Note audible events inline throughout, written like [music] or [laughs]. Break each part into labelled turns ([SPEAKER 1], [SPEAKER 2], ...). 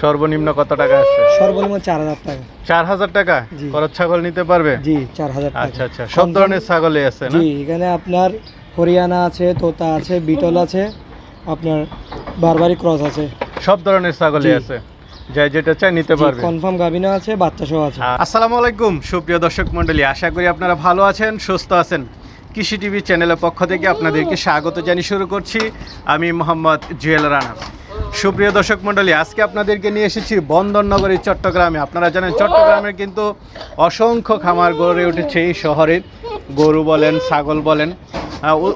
[SPEAKER 1] সর্বনিম্ন কত টাকা আছে?
[SPEAKER 2] সর্বনিম্ন চার হাজার টাকা।
[SPEAKER 1] চার হাজার টাকা। খরচ ছাগল নিতে পারবে?
[SPEAKER 2] জি চার হাজার
[SPEAKER 1] আচ্ছা আচ্ছা। সব ধরনের ছাগলই আছে না?
[SPEAKER 2] জি এখানে আপনার হরিয়ানা আছে তোতা আছে বিটল আছে আপনার বারবারি ক্রস আছে।
[SPEAKER 1] সব ধরনের ছাগলই আছে। যাই যেটা চাই নিতে পারবে।
[SPEAKER 2] কনফার্ম গাভিনা আছে বাচ্চা সহ আছে
[SPEAKER 1] আসসালামু আলাইকুম সুপ্রিয় দর্শক মণ্ডলী। আশা করি আপনারা ভালো আছেন সুস্থ আছেন। কৃষি টিভি চ্যানেলের পক্ষ থেকে আপনাদেরকে স্বাগত জানিয়ে শুরু করছি। আমি মোহাম্মদ জুয়েল রানা। সুপ্রিয় দর্শক মণ্ডলী, আজকে আপনাদেরকে নিয়ে এসেছি বন্দরনগরী, চট্টগ্রামে। আপনারা জানেন, চট্টগ্রামের কিন্তু অসংখ্য খামার গড়ে উঠেছে এই শহরে। গরু বলেন, ছাগল বলেন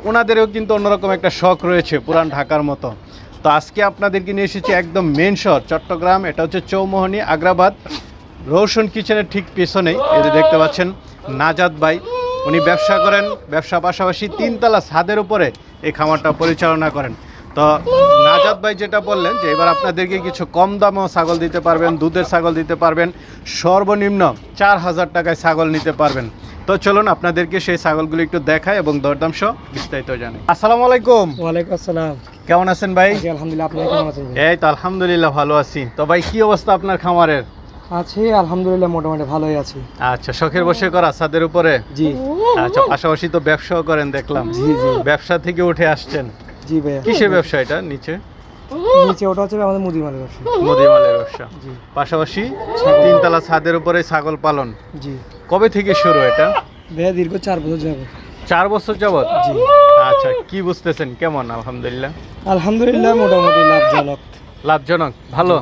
[SPEAKER 1] ওনাদেরও কিন্তু অন্যরকম একটা শখ রয়েছে পুরান ঢাকার মতো। তো আজকে আপনাদেরকে নিয়ে এসেছি একদম মেন শহর, চট্টগ্রাম। এটা হচ্ছে চৌমোহনী, আগ্রাবাদ রোশন কিচেনের ঠিক পেছনেই। এদের দেখতে পাচ্ছেন, নাজাদ ভাই, উনি ব্যবসা করেন। ব্যবসা পাশাপাশি তিনতলা ছাদের উপরে এই খামারটা পরিচালনা করেন। তো নাজাদ ভাই যেটা বললেন যে এবার আপনাদেরকে কিছু কম দামেও ছাগল দিতে পারবেন দুধের ছাগল দিতে পারবেন সর্বনিম্ন চার হাজার টাকায় ছাগল নিতে পারবেন। তো চলুন আপনাদেরকে সেই ছাগলগুলো একটু দেখায় এবং দরদাম সহ বিস্তারিত জানাই। আসসালামু আলাইকুম।
[SPEAKER 2] ওয়ালাইকুম আসসালাম।
[SPEAKER 1] কেমন আছেন ভাই?
[SPEAKER 2] আলহামদুলিল্লাহ আপনি কেমন আছেন?
[SPEAKER 1] এই তো আলহামদুলিল্লাহ ভালো আছি। তো ভাই কি অবস্থা আপনার খামারের?
[SPEAKER 2] আছি আলহামদুলিল্লাহ মোটামুটি ভালোই আছি।
[SPEAKER 1] আচ্ছা শখের বসে করা ছাদের উপরে?
[SPEAKER 2] জি।
[SPEAKER 1] আচ্ছা পাশাপাশি তো ব্যবসাও করেন দেখলাম।
[SPEAKER 2] জি জি।
[SPEAKER 1] ব্যবসা থেকে উঠে আসছেন।
[SPEAKER 2] জি ভাইয়া।
[SPEAKER 1] কিসের ব্যবসা এটা নিচে?
[SPEAKER 2] নিচে ওটা হচ্ছে আমাদের মুদি মালের ব্যবসা।
[SPEAKER 1] মুদিমালের ব্যবসা।
[SPEAKER 2] জি।
[SPEAKER 1] পাশাপাশি তিনতলা ছাদের উপরে ছাগল পালন।
[SPEAKER 2] জি।
[SPEAKER 1] কবে থেকে শুরু এটা?
[SPEAKER 2] ভাইয়া দীর্ঘ চার বছর যাবে
[SPEAKER 1] চার বছর যাবত?
[SPEAKER 2] জি।
[SPEAKER 1] আচ্ছা কি বুঝতেছেন? কেমন? আলহামদুলিল্লাহ।
[SPEAKER 2] আলহামদুলিল্লাহ মোটামুটি লাভজনক।
[SPEAKER 1] লাভজনক। ভালো।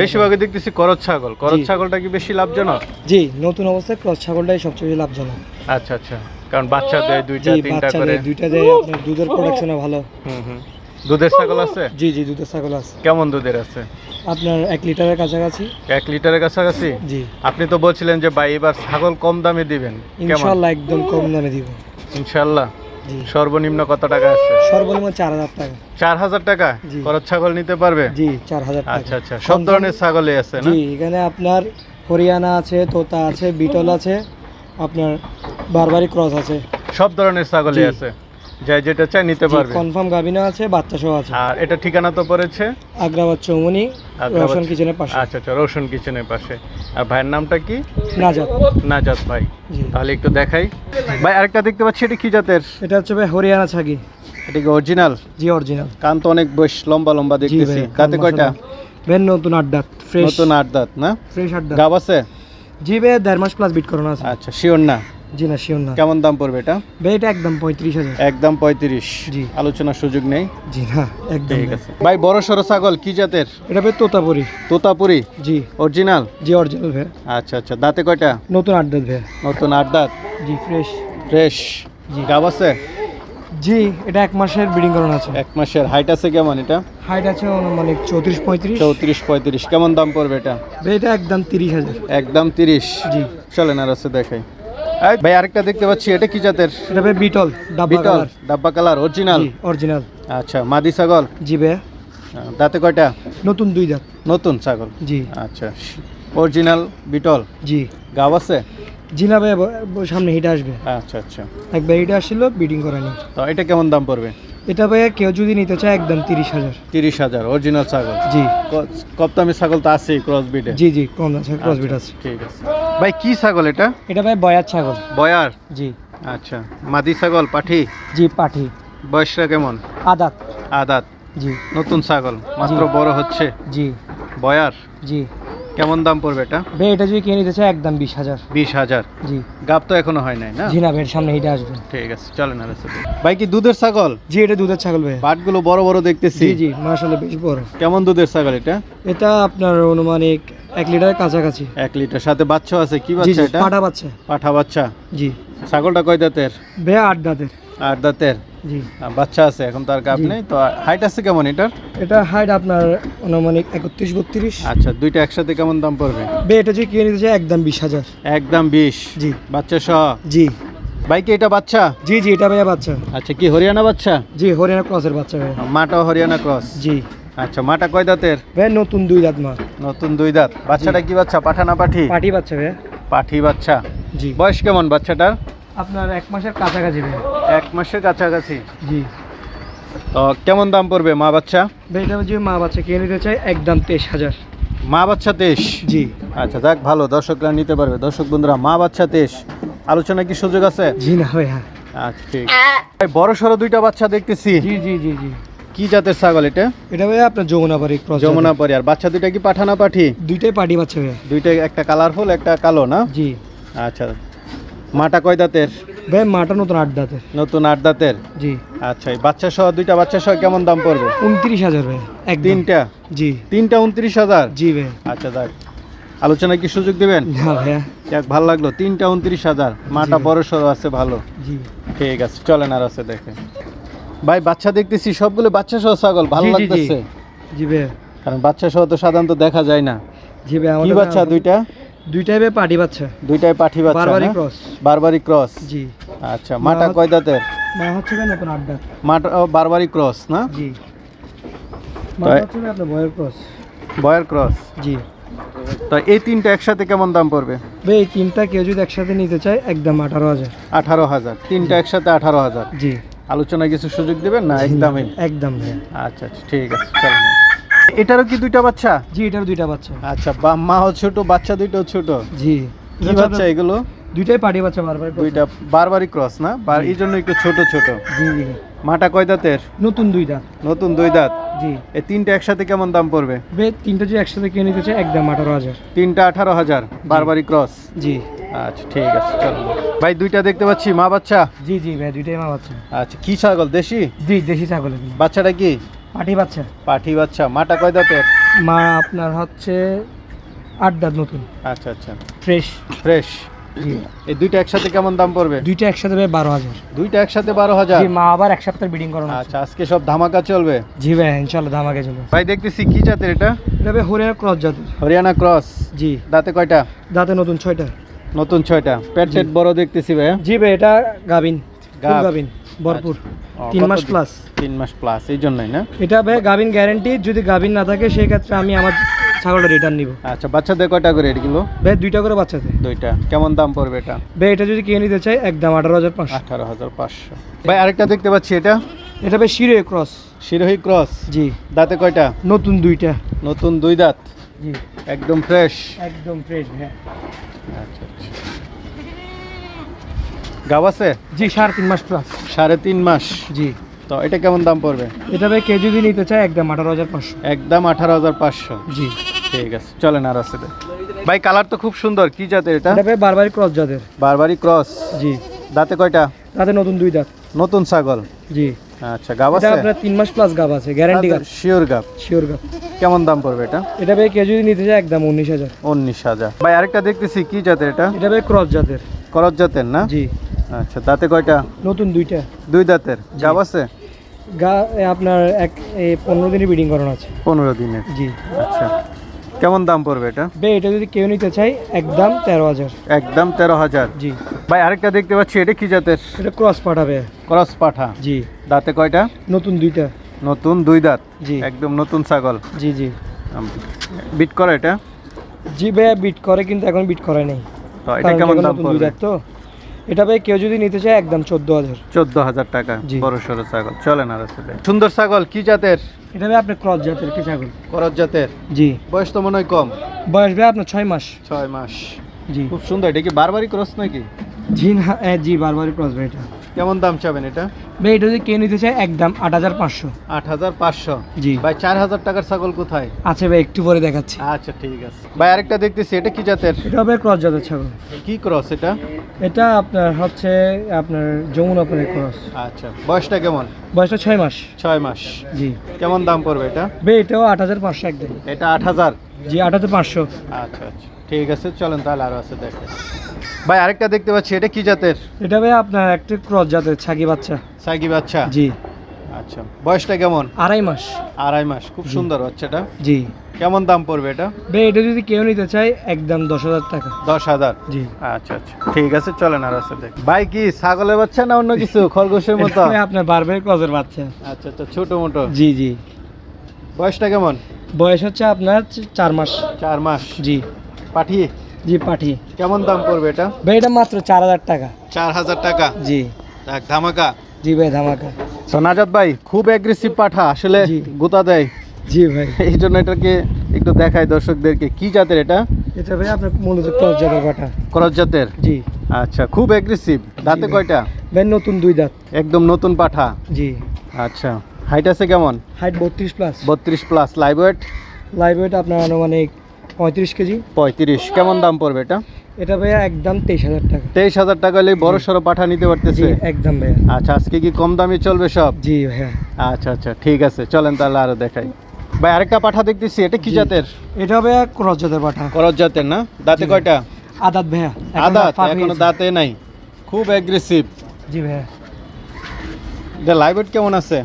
[SPEAKER 1] বেশিরভাগই দেখতেছি করজ ছাগল। করজ ছাগলটা কি বেশি লাভজনক?
[SPEAKER 2] জি নতুন অবস্থায় ক্রস ছাগলটাই সবচেয়ে বেশি লাভজনক।
[SPEAKER 1] আচ্ছা আচ্ছা। কারণ বাচ্চা দেয় দুইটা তিনটা করে।
[SPEAKER 2] দুইটা দেয় আপনার দুধের প্রোডাকশনে ভালো।
[SPEAKER 1] হুম হুম। দুধের ছাগল আছে?
[SPEAKER 2] জি জি দুধের ছাগল আছে।
[SPEAKER 1] কেমন দুধের আছে?
[SPEAKER 2] আপনার এক লিটারের কাছাকাছি।
[SPEAKER 1] এক লিটারের কাছাকাছি?
[SPEAKER 2] জি।
[SPEAKER 1] আপনি তো বলছিলেন যে ভাই এবার ছাগল কম দামে দিবেন।
[SPEAKER 2] ইনশাল্লাহ একদম কম দামে দিব।
[SPEAKER 1] ইনশাল্লাহ। সর্বনিম্ন কত টাকা আছে?
[SPEAKER 2] সর্বনিম্ন চার হাজার টাকা।
[SPEAKER 1] চার হাজার টাকা। খরচ ছাগল নিতে পারবে?
[SPEAKER 2] জি চার হাজার টাকা।
[SPEAKER 1] আচ্ছা আচ্ছা। সব ধরনের ছাগলই আছে না?
[SPEAKER 2] জি এখানে আপনার হরিয়ানা আছে তোতা আছে বিটল আছে আপনার বারবারি ক্রস আছে।
[SPEAKER 1] সব ধরনের ছাগলই আছে। যাই যেটা চাই নিতে পারবে।
[SPEAKER 2] কনফার্ম গাভিনা আছে বাচ্চা সহ আছে।
[SPEAKER 1] আর এটা ঠিকানা তো পড়েছে?
[SPEAKER 2] আগ্রাবাদ চৌমনি রোশন কিচেনের পাশে।
[SPEAKER 1] আচ্ছা আচ্ছা রোশন কিচেনের পাশে। আর ভাইয়ের নামটা কি?
[SPEAKER 2] নাজাত।
[SPEAKER 1] নাজাত ভাই। তাহলে একটু দেখাই। ভাই আরেকটা দেখতে পাচ্ছি এটা কি জাতের?
[SPEAKER 2] এটা হচ্ছে ভাই হরিয়ানা ছাগি।
[SPEAKER 1] এটা কি অরিজিনাল
[SPEAKER 2] জি অরিজিনাল
[SPEAKER 1] কান তো অনেক বেশ লম্বা লম্বা দেখতেছি। কাতে কয়টা?
[SPEAKER 2] ভেন নতুন আড্ডা ফ্রেশ
[SPEAKER 1] নতুন আট দাঁত না?
[SPEAKER 2] ফ্রেশ আড্ডা
[SPEAKER 1] গাব আছে?
[SPEAKER 2] জি ভাই দেড় মাস প্লাস বিট করানো আছে।
[SPEAKER 1] আচ্ছা শিওর না।
[SPEAKER 2] জি না শিওর না।
[SPEAKER 1] কেমন দাম পড়বে এটা?
[SPEAKER 2] ভাই এটা একদম পঁয়ত্রিশ হাজার।
[SPEAKER 1] একদম পঁয়ত্রিশ।
[SPEAKER 2] জি।
[SPEAKER 1] আলোচনার সুযোগ নেই?
[SPEAKER 2] জি না একদম
[SPEAKER 1] ঠিক আছে। ভাই বড় সড়ো ছাগল কি জাতের?
[SPEAKER 2] এটা ভাই তোতাপুরি।
[SPEAKER 1] তোতাপুরি?
[SPEAKER 2] জি।
[SPEAKER 1] অরিজিনাল
[SPEAKER 2] জি অরিজিনাল ভাই।
[SPEAKER 1] আচ্ছা আচ্ছা। দাঁতে কয়টা?
[SPEAKER 2] নতুন আড্ডা ভাই।
[SPEAKER 1] নতুন আট দাঁত?
[SPEAKER 2] জি ফ্রেশ
[SPEAKER 1] ফ্রেশ
[SPEAKER 2] জি।
[SPEAKER 1] গাব আছে?
[SPEAKER 2] জি এটা এক মাসের ব্রিডিং করানো আছে।
[SPEAKER 1] এক মাসের। হাইট আছে কেমন এটা?
[SPEAKER 2] হাইট আছে মানে চৌত্রিশ পঁয়ত্রিশ।
[SPEAKER 1] চৌত্রিশ পঁয়ত্রিশ। কেমন দাম পড়বে এটা?
[SPEAKER 2] এটা একদম তিরিশ হাজার।
[SPEAKER 1] একদম তিরিশ।
[SPEAKER 2] জি।
[SPEAKER 1] চলেন আর আছে দেখাই। ভাই আরেকটা দেখতে পাচ্ছি এটা কি জাতের?
[SPEAKER 2] এটা ভাই বিটল ডাব্বা কালার।
[SPEAKER 1] ডাব্বা কালার অরিজিনাল
[SPEAKER 2] অরিজিনাল
[SPEAKER 1] আচ্ছা মাদি ছাগল?
[SPEAKER 2] জি ভাই
[SPEAKER 1] দাঁতে কয়টা?
[SPEAKER 2] নতুন দুই দাঁত।
[SPEAKER 1] নতুন ছাগল?
[SPEAKER 2] জি।
[SPEAKER 1] আচ্ছা অরিজিনাল বিটল?
[SPEAKER 2] জি।
[SPEAKER 1] গাব আছে?
[SPEAKER 2] জি না ভাই সামনে হিটে আসবে।
[SPEAKER 1] আচ্ছা আচ্ছা।
[SPEAKER 2] একবার হিটা আসছিল বিডিং করানি
[SPEAKER 1] তো এটা কেমন দাম পড়বে?
[SPEAKER 2] এটা ভাইয়া কেউ যদি নিতে চায় একদম তিরিশ হাজার।
[SPEAKER 1] তিরিশ হাজার অরিজিনাল ছাগল।
[SPEAKER 2] জি।
[SPEAKER 1] কপ্তামি ছাগল তো আছেই ক্রস বিডে
[SPEAKER 2] জি জি কম আছে ক্রস বিট আছে।
[SPEAKER 1] ঠিক আছে। ভাই কি ছাগল এটা?
[SPEAKER 2] এটা ভাই বয়ার ছাগল।
[SPEAKER 1] বয়ার?
[SPEAKER 2] জি।
[SPEAKER 1] আচ্ছা মাদি ছাগল পাঠি?
[SPEAKER 2] জি পাঠি।
[SPEAKER 1] বয়সটা কেমন?
[SPEAKER 2] আদাত।
[SPEAKER 1] আদাত।
[SPEAKER 2] জি।
[SPEAKER 1] নতুন ছাগল মাত্র বড় হচ্ছে?
[SPEAKER 2] জি।
[SPEAKER 1] বয়ার?
[SPEAKER 2] জি।
[SPEAKER 1] কেমন দাম পড়বে এটা?
[SPEAKER 2] ভাই এটা যদি কিনে নিতে চায় একদম বিশ হাজার।
[SPEAKER 1] বিশ হাজার?
[SPEAKER 2] জি।
[SPEAKER 1] গাব তো এখনও হয় নাই না?
[SPEAKER 2] জি না ভাই সামনে হিটে আসবে।
[SPEAKER 1] ঠিক আছে চলেন আর। ভাই কি দুধের ছাগল?
[SPEAKER 2] জি এটা দুধের ছাগল ভাই।
[SPEAKER 1] বাটগুলো বড় বড় দেখতেছি।
[SPEAKER 2] জি জি মার্শাল্লাহ বেশ বড়।
[SPEAKER 1] কেমন দুধের ছাগল এটা?
[SPEAKER 2] এটা আপনার অনুমানিক এক লিটারের কাছাকাছি।
[SPEAKER 1] এক লিটার। সাথে বাচ্চা আছে? কি বাচ্চা এটা?
[SPEAKER 2] পাঠা বাচ্চা।
[SPEAKER 1] পাঠা বাচ্চা?
[SPEAKER 2] জি।
[SPEAKER 1] ছাগলটা কয় দাঁতের?
[SPEAKER 2] ভাই আট দাঁতের।
[SPEAKER 1] আট দাঁতের?
[SPEAKER 2] জি।
[SPEAKER 1] বাচ্চা আছে এখন তার
[SPEAKER 2] জি।
[SPEAKER 1] নেই তো হাইট আছে কেমন এটার?
[SPEAKER 2] এটা হাইট আপনার অনুমানিক একত্রিশ বত্রিশ।
[SPEAKER 1] আচ্ছা দুইটা একসাথে কেমন দাম পড়বে?
[SPEAKER 2] ভাই এটা যদি কিনে নিতে চায় একদম বিশ হাজার।
[SPEAKER 1] একদম বিশ?
[SPEAKER 2] জি।
[SPEAKER 1] বাচ্চা সহ?
[SPEAKER 2] জি।
[SPEAKER 1] ভাই কি এটা বাচ্চা?
[SPEAKER 2] জি জি এটা ভাইয়া বাচ্চা।
[SPEAKER 1] আচ্ছা কি হরিয়ানা বাচ্চা?
[SPEAKER 2] জি হরিয়ানা ক্রসের বাচ্চা ভাই
[SPEAKER 1] মাটাও হরিয়ানা ক্রস?
[SPEAKER 2] জি।
[SPEAKER 1] আচ্ছা মাটা কয় দাঁতের?
[SPEAKER 2] ভাই নতুন দুই দাঁত মা।
[SPEAKER 1] নতুন দুই দাঁত। বাচ্চাটা কি বাচ্চা পাঠা না পাঠি?
[SPEAKER 2] পাটি বাচ্চা ভাই
[SPEAKER 1] পাঠি বাচ্চা।
[SPEAKER 2] জি।
[SPEAKER 1] বয়স কেমন বাচ্চাটার?
[SPEAKER 2] আপনার এক মাসের কাছাকাছি ভাই।
[SPEAKER 1] এক মাসের কাছাকাছি?
[SPEAKER 2] জি।
[SPEAKER 1] তো কেমন দাম পড়বে মা বাচ্চা?
[SPEAKER 2] ভাই এটা মা বাচ্চা কিনে নিতে চায় একদম তেইশ হাজার।
[SPEAKER 1] মা বাচ্চা তেইশ?
[SPEAKER 2] জি।
[SPEAKER 1] আচ্ছা যাক ভালো দর্শকরা নিতে পারবে। দর্শক বন্ধুরা মা বাচ্চা তেইশ। আলোচনা কি সুযোগ আছে?
[SPEAKER 2] জি না ভাইয়া
[SPEAKER 1] আচ্ছা ঠিক। ভাই বড় সড়ো দুইটা বাচ্চা দেখতেছি।
[SPEAKER 2] জি জি জি জি।
[SPEAKER 1] কি জাতের ছাগল এটা?
[SPEAKER 2] এটা ভাইয়া আপনার যমুনাবাড়ি ক্রস
[SPEAKER 1] যমুনা পরি আর বাচ্চা দুইটা কি পাঠানা পাঠি?
[SPEAKER 2] দুইটাই পার্টি বাচ্চা ভাইয়া
[SPEAKER 1] দুইটা একটা কালারফুল একটা কালো না?
[SPEAKER 2] জি।
[SPEAKER 1] আচ্ছা। মাটা কয় দাঁতের?
[SPEAKER 2] ভাই মাটা নতুন আড্ডাতে
[SPEAKER 1] নতুন আট দাঁতের?
[SPEAKER 2] জি।
[SPEAKER 1] আচ্ছা এই বাচ্চা সহ দুইটা বাচ্চা সহ কেমন দাম পড়বে?
[SPEAKER 2] উনত্রিশ হাজার ভাই একদিন
[SPEAKER 1] তিনটা?
[SPEAKER 2] জি।
[SPEAKER 1] তিনটা উনত্রিশ হাজার?
[SPEAKER 2] জি ভাই।
[SPEAKER 1] আচ্ছা যাক। আলোচনা কি সুযোগ দিবেন?
[SPEAKER 2] না ভাইয়া
[SPEAKER 1] যাক ভালো লাগল। তিনটা উনত্রিশ হাজার। মাটা বড় সড়ো আছে ভালো।
[SPEAKER 2] জি।
[SPEAKER 1] ঠিক আছে চলেন আর আছে দেখে। ভাই বাচ্চা দেখতেছি সবগুলো বাচ্চা সহ ছাগল ভালো। লাগতেছে।
[SPEAKER 2] জি ভাইয়া
[SPEAKER 1] কারণ বাচ্চা সহ তো সাধারণত দেখা যায় না।
[SPEAKER 2] জি ভাই
[SPEAKER 1] কি বাচ্চা দুইটা?
[SPEAKER 2] দুইটাই ভাই পার্টি বাচ্চা।
[SPEAKER 1] দুইটাই পাঠি বাচ্চা
[SPEAKER 2] বারবারি ক্রস
[SPEAKER 1] বারবারি ক্রস
[SPEAKER 2] জি।
[SPEAKER 1] আচ্ছা মাটা কয় দাঁতের?
[SPEAKER 2] মা হচ্ছে ভাই নতুন আড্ডা
[SPEAKER 1] মাটা বারবারি ক্রস না?
[SPEAKER 2] জি। মা হচ্ছে আপনার বয়ের ক্রস
[SPEAKER 1] বয়ের ক্রস
[SPEAKER 2] জি।
[SPEAKER 1] তো এই তিনটা একসাথে কেমন দাম পড়বে?
[SPEAKER 2] ভাই এই তিনটা কেউ যদি একসাথে নিতে চায় একদম আঠারো হাজার।
[SPEAKER 1] আঠারো হাজার। তিনটা একসাথে আঠারো হাজার।
[SPEAKER 2] জি।
[SPEAKER 1] আলোচনায় কিছু সুযোগ দিবেন না? একদমই
[SPEAKER 2] একদম
[SPEAKER 1] আচ্ছা আচ্ছা ঠিক আছে চলেন এটারও কি দুইটা বাচ্চা?
[SPEAKER 2] জি এটার দুইটা বাচ্চা।
[SPEAKER 1] আচ্ছা বা মাও ছোট বাচ্চা দুইটাও ছোট?
[SPEAKER 2] জি।
[SPEAKER 1] কি বাচ্চা এগুলো?
[SPEAKER 2] দুইটাই পার্টি বাচ্চা বারবার
[SPEAKER 1] দুইটা বারবারই ক্রস না? বার এই জন্য একটু ছোট ছোট।
[SPEAKER 2] জি জি।
[SPEAKER 1] মাটা কয় দাঁতের?
[SPEAKER 2] নতুন দুইটা
[SPEAKER 1] নতুন দুই দাঁত?
[SPEAKER 2] জি।
[SPEAKER 1] এই তিনটা একসাথে কেমন দাম পড়বে?
[SPEAKER 2] বে তিনটা যদি একসাথে কিনে নিতে চায় একদম আঠারো হাজার।
[SPEAKER 1] তিনটা আঠারো হাজার বারবারই ক্রস
[SPEAKER 2] জি।
[SPEAKER 1] আচ্ছা ঠিক আছে চলো। ভাই দুইটা দেখতে পাচ্ছি মা বাচ্চা?
[SPEAKER 2] জি জি ভাই দুইটাই মা বাচ্চা।
[SPEAKER 1] আচ্ছা কি ছাগল দেশি?
[SPEAKER 2] জি দেশি ছাগলের
[SPEAKER 1] বাচ্চাটা কি?
[SPEAKER 2] পার্টি বাচ্চা।
[SPEAKER 1] পাঠি বাচ্চা। মাটা কয় দাঁতের?
[SPEAKER 2] মা আপনার হচ্ছে আট দাঁত নতুন।
[SPEAKER 1] আচ্ছা আচ্ছা।
[SPEAKER 2] ফ্রেশ।
[SPEAKER 1] ফ্রেশ। এই দুইটা একসাথে কেমন দাম পড়বে?
[SPEAKER 2] দুইটা একসাথে বারো হাজার।
[SPEAKER 1] দুইটা একসাথে বারো হাজার?
[SPEAKER 2] জি মা আবার এক সপ্তাহ বিডিং করানো
[SPEAKER 1] আচ্ছা আজকে সব ধামাকা চলবে?
[SPEAKER 2] জি ভাই ইনশাল্লাহ দামাকে চলো
[SPEAKER 1] ভাই দেখতেছি কি জাতের এটা?
[SPEAKER 2] এটা ভাই হরিয়ানা ক্রস জাতের।
[SPEAKER 1] হরিয়ানা ক্রস
[SPEAKER 2] জি।
[SPEAKER 1] দাঁতে কয়টা?
[SPEAKER 2] দাঁতে নতুন ছয়টা।
[SPEAKER 1] নতুন ছয়টা। পেট। বড় দেখতেছি ভাই।
[SPEAKER 2] জি ভাই এটা গাবিন গাবিন ভরপুর। তিন মাস প্লাস
[SPEAKER 1] তিন মাস প্লাস এই জন্যই না?
[SPEAKER 2] এটা ভাই গাবিন গ্যারান্টি যদি গাবিন না থাকে সেই ক্ষেত্রে আমি আমার ছাগলটা রিটার্ন নিব।
[SPEAKER 1] আচ্ছা বাচ্চাদের কয়টা করে এগুলো
[SPEAKER 2] ভাই দুইটা করে বাচ্চাতে
[SPEAKER 1] দুইটা। কেমন দাম পড়বে এটা?
[SPEAKER 2] ভাই এটা যদি কিনে নিতে চাই একদম আঠারো হাজার পাঁচশো।
[SPEAKER 1] আঠারো হাজার পাঁচশো। ভাই আরেকটা দেখতে পাচ্ছি এটা।
[SPEAKER 2] এটা ভাই শিরে ক্রস
[SPEAKER 1] শিরোহী ক্রস
[SPEAKER 2] জি।
[SPEAKER 1] দাঁতে কয়টা?
[SPEAKER 2] নতুন দুইটা।
[SPEAKER 1] নতুন দুই দাঁত?
[SPEAKER 2] জি।
[SPEAKER 1] একদম ফ্রেশ
[SPEAKER 2] একদম ফ্রেশ ভাই।
[SPEAKER 1] আচ্ছা আচ্ছা। গাব আছে?
[SPEAKER 2] জি সাড়ে তিন মাস প্লাস
[SPEAKER 1] সাড়ে তিন মাস।
[SPEAKER 2] জি।
[SPEAKER 1] তো এটা কেমন দাম পড়বে?
[SPEAKER 2] এটা ভাই কেজি যদি নিতে চায় একদম আঠারো হাজার পাঁচশো।
[SPEAKER 1] একদম আঠারো হাজার পাঁচশো।
[SPEAKER 2] জি।
[SPEAKER 1] ঠিক আছে চলেন আর দে। ভাই কালার তো খুব সুন্দর। কি জাতের এটা?
[SPEAKER 2] এটা ভাই বারবারই ক্রস যাদের
[SPEAKER 1] বারবারই ক্রস
[SPEAKER 2] জি।
[SPEAKER 1] দাঁতে কয়টা?
[SPEAKER 2] দাঁতে নতুন দুই দাঁত।
[SPEAKER 1] নতুন ছাগল?
[SPEAKER 2] জি।
[SPEAKER 1] আচ্ছা গাব
[SPEAKER 2] এটা
[SPEAKER 1] আছে?
[SPEAKER 2] আপনার তিন মাস প্লাস গাব আছে গ্যারান্টি গাব
[SPEAKER 1] শিওর গাব।
[SPEAKER 2] শিওর গাব।
[SPEAKER 1] কেমন দাম পড়বে এটা?
[SPEAKER 2] এটা ভাই কেজি নিতে চায় একদম উনিশ হাজার।
[SPEAKER 1] উনিশ হাজার। ভাই আরেকটা দেখতেছি কি জাতের এটা?
[SPEAKER 2] এটা ভাই ক্রস জাতের।
[SPEAKER 1] ক্রস জাতের না?
[SPEAKER 2] জি।
[SPEAKER 1] আচ্ছা দাঁতে কয়টা?
[SPEAKER 2] নতুন দুইটা।
[SPEAKER 1] দুই দাঁতের। গাব আছে?
[SPEAKER 2] গা আপনার এক এই পনেরো দিনই বিডিং করানো আছে।
[SPEAKER 1] পনেরো দিনের।
[SPEAKER 2] জি।
[SPEAKER 1] আচ্ছা। কেমন দাম পড়বে এটা?
[SPEAKER 2] বে এটা যদি কেউ নিতে চায় একদম তেরো হাজার।
[SPEAKER 1] একদম তেরো হাজার।
[SPEAKER 2] জি।
[SPEAKER 1] ভাই আরেকটা দেখতে পাচ্ছি এটা কি জাতের?
[SPEAKER 2] এটা ক্রস পাঠাবে
[SPEAKER 1] ক্রস পাঠা।
[SPEAKER 2] জি।
[SPEAKER 1] দাঁতে কয়টা?
[SPEAKER 2] নতুন দুইটা।
[SPEAKER 1] নতুন দুই দাঁত।
[SPEAKER 2] জি।
[SPEAKER 1] একদম নতুন ছাগল।
[SPEAKER 2] জি জি।
[SPEAKER 1] বিট করে এটা?
[SPEAKER 2] জি ভাইয়া বিট করে কিন্তু এখন বিট করে নেই।
[SPEAKER 1] তো এটা কেমন দাম পড়বে?
[SPEAKER 2] তো। এটা ভাই কেউ যদি নিতে চায় একদম চোদ্দ হাজার।
[SPEAKER 1] চোদ্দ হাজার টাকা। বড় সড়ো ছাগল। চলে না আসলে। সুন্দর ছাগল কি জাতের?
[SPEAKER 2] এটা ভাই আপনার ক্রস জাতের কি ছাগল।
[SPEAKER 1] ক্রস জাতের?
[SPEAKER 2] জি।
[SPEAKER 1] বয়স তো মনে হয় কম।
[SPEAKER 2] বয়স ভাই আপনার ছয় মাস।
[SPEAKER 1] ছয় মাস।
[SPEAKER 2] জি।
[SPEAKER 1] খুব সুন্দর এটা কি বারবারই ক্রস নাকি?
[SPEAKER 2] জি না জি বারবারই ক্রস ভাই এটা।
[SPEAKER 1] কেমন দাম চাবেন এটা?
[SPEAKER 2] ভাই এটা যদি কেউ নিতে চায় একদম আট হাজার পাঁচশো।
[SPEAKER 1] আট হাজার পাঁচশো?
[SPEAKER 2] জি।
[SPEAKER 1] ভাই চার হাজার টাকার ছাগল কোথায়?
[SPEAKER 2] আছে ভাই একটু পরে দেখাচ্ছি।
[SPEAKER 1] আচ্ছা ঠিক আছে। ভাই আরেকটা দেখতেছি এটা কি জাতের?
[SPEAKER 2] এটা হবে ক্রস জাতের ছাগল।
[SPEAKER 1] কি ক্রস এটা?
[SPEAKER 2] এটা আপনার হচ্ছে আপনার যমুনা পরে ক্রস।
[SPEAKER 1] আচ্ছা বয়সটা কেমন?
[SPEAKER 2] বয়সটা ছয় মাস।
[SPEAKER 1] ছয় মাস।
[SPEAKER 2] জি।
[SPEAKER 1] কেমন দাম পড়বে এটা?
[SPEAKER 2] ভাই এটাও আট হাজার পাঁচশো একদম।
[SPEAKER 1] এটা আট হাজার?
[SPEAKER 2] জি আট পাঁচশো।
[SPEAKER 1] আচ্ছা আচ্ছা। ঠিক আছে চলেন তাহলে আরও আছে দেখে ভাই আরেকটা দেখতে পাচ্ছি এটা কি জাতের?
[SPEAKER 2] এটা ভাই আপনার একটা ক্রস জাতের ছাগি বাচ্চা।
[SPEAKER 1] সাইকি বাচ্চা?
[SPEAKER 2] জি।
[SPEAKER 1] আচ্ছা বয়সটা কেমন?
[SPEAKER 2] আড়াই মাস।
[SPEAKER 1] আড়াই মাস খুব। সুন্দর বাচ্চাটা।
[SPEAKER 2] জি।
[SPEAKER 1] কেমন দাম পড়বে এটা?
[SPEAKER 2] ভাই এটা যদি কেউ নিতে চায় একদম দশ হাজার টাকা।
[SPEAKER 1] দশ হাজার?
[SPEAKER 2] জি।
[SPEAKER 1] আচ্ছা আচ্ছা। ঠিক আছে চলেন আর আছে দেখ। ভাই কি ছাগলের বাচ্চা না অন্য কিছু? [laughs] খরগোশের মতো?
[SPEAKER 2] আপনার বারবার ক্রসের বাচ্চা।
[SPEAKER 1] আচ্ছা আচ্ছা ছোট মোটো।
[SPEAKER 2] জি জি।
[SPEAKER 1] বয়সটা কেমন?
[SPEAKER 2] বয়স হচ্ছে আপনার চার মাস।
[SPEAKER 1] চার মাস।
[SPEAKER 2] জি।
[SPEAKER 1] পাঠিয়ে?
[SPEAKER 2] জি পাঠি
[SPEAKER 1] কেমন দাম পড়বে এটা?
[SPEAKER 2] ভাই এটা মাত্র চার হাজার টাকা।
[SPEAKER 1] চার হাজার টাকা?
[SPEAKER 2] জি।
[SPEAKER 1] ধামাকা।
[SPEAKER 2] জি ভাই ধামাকা।
[SPEAKER 1] তো নাজাদ ভাই খুব অ্যাগ্রেসিভ পাঠা আসলে। গোতা দেয়।
[SPEAKER 2] জি ভাই। [laughs]
[SPEAKER 1] এই জন্য এটাকে একটু দেখায় দর্শকদেরকে কি জাতের এটা?
[SPEAKER 2] এটা ভাই আপনার মূলত ক্রস জাতের পাঠা।
[SPEAKER 1] করজ জাতের?
[SPEAKER 2] জি।
[SPEAKER 1] আচ্ছা খুব অ্যাগ্রেসিভ দাঁতে কয়টা?
[SPEAKER 2] ভাই নতুন দুই দাঁত।
[SPEAKER 1] একদম নতুন পাঠা।
[SPEAKER 2] জি।
[SPEAKER 1] আচ্ছা। হাইট আছে কেমন?
[SPEAKER 2] হাইট বত্রিশ প্লাস
[SPEAKER 1] বত্রিশ plus live weight
[SPEAKER 2] live weight আপনার আনুমানিক পঁয়ত্রিশ কেজি।
[SPEAKER 1] পঁয়ত্রিশ। কেমন দাম পড়বে এটা?
[SPEAKER 2] এটা ভাইয়া একদম তেইশ হাজার টাকা।
[SPEAKER 1] তেইশ হাজার টাকা হলে বড় সড়ো পাঠা নিতে পারতেছে?
[SPEAKER 2] একদম ভাইয়া।
[SPEAKER 1] আচ্ছা আজকে কি কম দামে চলবে সব?
[SPEAKER 2] জি ভাইয়া।
[SPEAKER 1] আচ্ছা আচ্ছা ঠিক আছে চলেন তাহলে আরও দেখাই। ভাই আরেকটা পাঠা দেখতেছি এটা কি জাতের?
[SPEAKER 2] এটা ভাইয়া ক্রস জাতের পাঠা।
[SPEAKER 1] করজ জাতের না? দাঁতে। কয়টা?
[SPEAKER 2] আদাত ভাইয়া।
[SPEAKER 1] আদাত
[SPEAKER 2] এখনও
[SPEAKER 1] দাঁতে নাই। খুব অ্যাগ্রেসিভ
[SPEAKER 2] জি ভাইয়া।
[SPEAKER 1] এটা লাইভ ওয়েট কেমন আছে?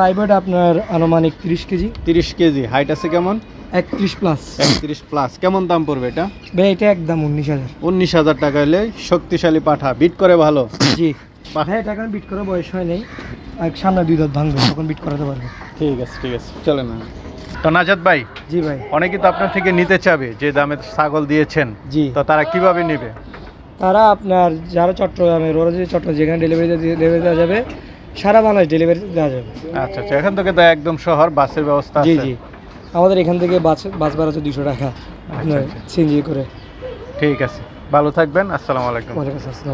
[SPEAKER 2] লাইভ ওয়েট আপনার আনুমানিক তিরিশ কেজি।
[SPEAKER 1] তিরিশ কেজি। হাইট আছে কেমন?
[SPEAKER 2] একত্রিশ প্লাস
[SPEAKER 1] একত্রিশ প্লাস কেমন দাম পড়বে এটা?
[SPEAKER 2] ভাইয়া এটা একদম উনিশ হাজার।
[SPEAKER 1] উনিশ হাজার টাকা হলে শক্তিশালী পাঠা। বিট করে ভালো?
[SPEAKER 2] জি। ভাই এটা এখন বিট করার বয়স হয় নাই। আর সামনে দুই দাঁত ভাঙবে তখন বিট করাতে পারবে।
[SPEAKER 1] ঠিক আছে ঠিক আছে। চলেন না। তো নাজাদ ভাই
[SPEAKER 2] জি ভাই।
[SPEAKER 1] অনেকে তো আপনার থেকে নিতে চাবে যে দামে ছাগল দিয়েছেন।
[SPEAKER 2] জি।
[SPEAKER 1] তো তারা কীভাবে নেবে?
[SPEAKER 2] তারা আপনার যারা চট্টগ্রামে ওরা যদি চট্টগ্রাম যেখানে ডেলিভারি ডেলিভারি দেওয়া যাবে সারা বাংলাদেশ ডেলিভারি দেওয়া যাবে।
[SPEAKER 1] আচ্ছা আচ্ছা এখান থেকে তো একদম শহর বাসের ব্যবস্থা
[SPEAKER 2] জি
[SPEAKER 1] আছে।
[SPEAKER 2] জি। আমাদের এখান থেকে বাস বাস ভাড়া হচ্ছে দুশো টাকা। আপনার
[SPEAKER 1] আচ্ছা।
[SPEAKER 2] সিএনজি করে।
[SPEAKER 1] ঠিক আছে ভালো থাকবেন আসসালামু আলাইকুম।
[SPEAKER 2] ওয়ালাইকুম আসসালাম।